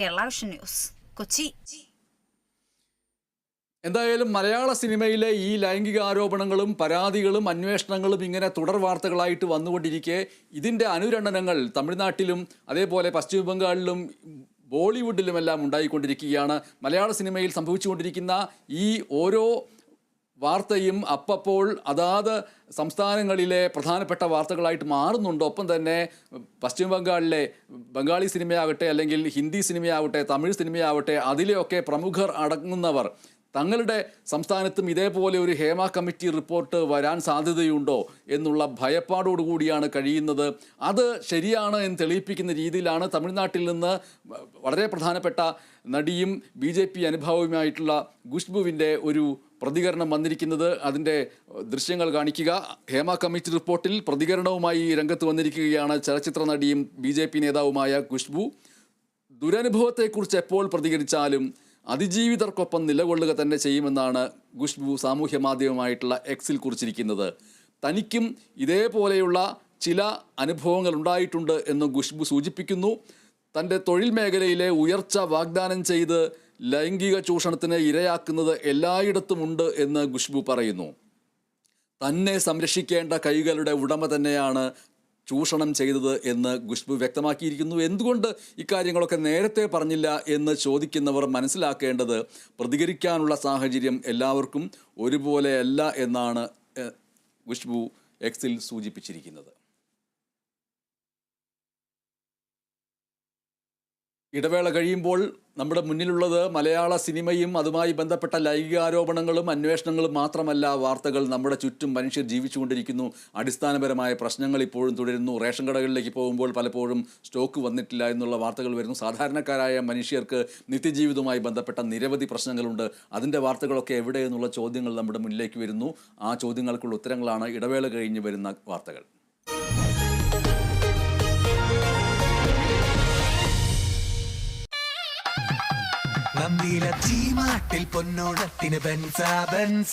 Kerala news Kochi. എന്തായാലും മലയാള സിനിമയിലെ ഈ ലൈംഗിക ആരോപണങ്ങളും പരാതികളും അന്വേഷണങ്ങളും ഇങ്ങനെ തുടർ വാർത്തകളായിട്ട് വന്നുകൊണ്ടിരിക്കെ. ഇതിന്റെ അനുരണനങ്ങൾ തമിഴ്നാട്ടിലും അതേപോലെ പശ്ചിമ ബംഗാളിലും ബോളിവുഡിലുമെല്ലാം ഉണ്ടായിക്കൊണ്ടിരിക്കുകയാണ്. മലയാള സിനിമയിൽ സംഭവിച്ചുകൊണ്ടിരിക്കുന്ന ഈ ഓരോ വാർത്തയും അപ്പപ്പോൾ അതാത് സംസ്ഥാനങ്ങളിലെ പ്രധാനപ്പെട്ട വാർത്തകളായിട്ട് മാറുന്നുണ്ട്. ഒപ്പം തന്നെ പശ്ചിമ ബംഗാളിലെ ബംഗാളി സിനിമയാകട്ടെ അല്ലെങ്കിൽ ഹിന്ദി സിനിമയാവട്ടെ തമിഴ് സിനിമയാവട്ടെ അതിലെയൊക്കെ പ്രമുഖർ അടങ്ങുന്നവർ തങ്ങളുടെ സംസ്ഥാനത്തും ഇതേപോലെ ഒരു ഹേമ കമ്മിറ്റി റിപ്പോർട്ട് വരാൻ സാധ്യതയുണ്ടോ എന്നുള്ള ഭയപ്പാടോടുകൂടിയാണ് കഴിയുന്നത്. അത് ശരിയാണ് എന്ന് തെളിയിപ്പിക്കുന്ന രീതിയിലാണ് തമിഴ്നാട്ടിൽ നിന്ന് വളരെ പ്രധാനപ്പെട്ട നടിയും ബി ജെ പി അനുഭാവവുമായിട്ടുള്ള ഖുഷ്ബുവിന്റെ ഒരു പ്രതികരണം വന്നിരിക്കുന്നത്. അതിന്റെ ദൃശ്യങ്ങൾ കാണിക്കുക. ഹേമ കമ്മിറ്റി റിപ്പോർട്ടിൽ പ്രതികരണവുമായി രംഗത്ത് വന്നിരിക്കുകയാണ് ചലച്ചിത്ര നടിയും ബി നേതാവുമായ ഖുഷ്ബു ദുരനുഭവത്തെക്കുറിച്ച് എപ്പോൾ പ്രതികരിച്ചാലും അതിജീവിതർക്കൊപ്പം നിലകൊള്ളുക തന്നെ ചെയ്യുമെന്നാണ് ഖുഷ്ബു സാമൂഹ്യ മാധ്യമമായിട്ടുള്ള എക്സിൽ കുറിച്ചിരിക്കുന്നത്. തനിക്കും ഇതേപോലെയുള്ള ചില അനുഭവങ്ങൾ ഉണ്ടായിട്ടുണ്ട് എന്ന് ഖുഷ്ബു സൂചിപ്പിക്കുന്നു. തന്റെ തൊഴിൽ മേഖലയിലെ ഉയർച്ച വാഗ്ദാനം ചെയ്ത് ലൈംഗിക ചൂഷണത്തിന് ഇരയാക്കുന്നത് എല്ലായിടത്തുമുണ്ട് എന്ന് ഖുഷ്ബു പറയുന്നു. തന്നെ സംരക്ഷിക്കേണ്ട കൈകളുടെ ഉടമ തന്നെയാണ് ചൂഷണം ചെയ്തത് എന്ന് ഖുഷ്ബു വ്യക്തമാക്കിയിരിക്കുന്നു. എന്തുകൊണ്ട് ഇക്കാര്യങ്ങളൊക്കെ നേരത്തെ പറഞ്ഞില്ല എന്ന് ചോദിക്കുന്നവർ മനസ്സിലാക്കേണ്ടത് പ്രതികരിക്കാനുള്ള സാഹചര്യം എല്ലാവർക്കും ഒരുപോലെയല്ല എന്നാണ് ഖുഷ്ബു എക്സിൽ സൂചിപ്പിച്ചിരിക്കുന്നത്. ഇടവേള കഴിയുമ്പോൾ നമ്മുടെ മുന്നിലുള്ളത് മലയാള സിനിമയും അതുമായി ബന്ധപ്പെട്ട ലൈംഗികാരോപണങ്ങളും അന്വേഷണങ്ങളും മാത്രമല്ല വാർത്തകൾ നമ്മുടെ ചുറ്റും മനുഷ്യർ ജീവിച്ചുകൊണ്ടിരിക്കുന്നു. അടിസ്ഥാനപരമായ പ്രശ്നങ്ങൾ ഇപ്പോഴും തുടരുന്നു. റേഷൻ കടകളിലേക്ക് പോകുമ്പോൾ പലപ്പോഴും സ്റ്റോക്ക് വന്നിട്ടില്ല എന്നുള്ള വാർത്തകൾ വരുന്നു. സാധാരണക്കാരായ മനുഷ്യർക്ക് നിത്യജീവിതവുമായി ബന്ധപ്പെട്ട നിരവധി പ്രശ്നങ്ങളുണ്ട്. അതിന്റെ വാർത്തകളൊക്കെ എവിടെ എന്നുള്ള ചോദ്യങ്ങൾ നമ്മുടെ മുന്നിലേക്ക് വരുന്നു. ആ ചോദ്യങ്ങൾക്കുള്ള ഉത്തരങ്ങളാണ് ഇടവേള കഴിഞ്ഞ് വരുന്ന വാർത്തകൾ. നന്ദിയിലെ ചീമാട്ടിൽ പൊന്നോണത്തിന് ബെൻസ ബെൻസ.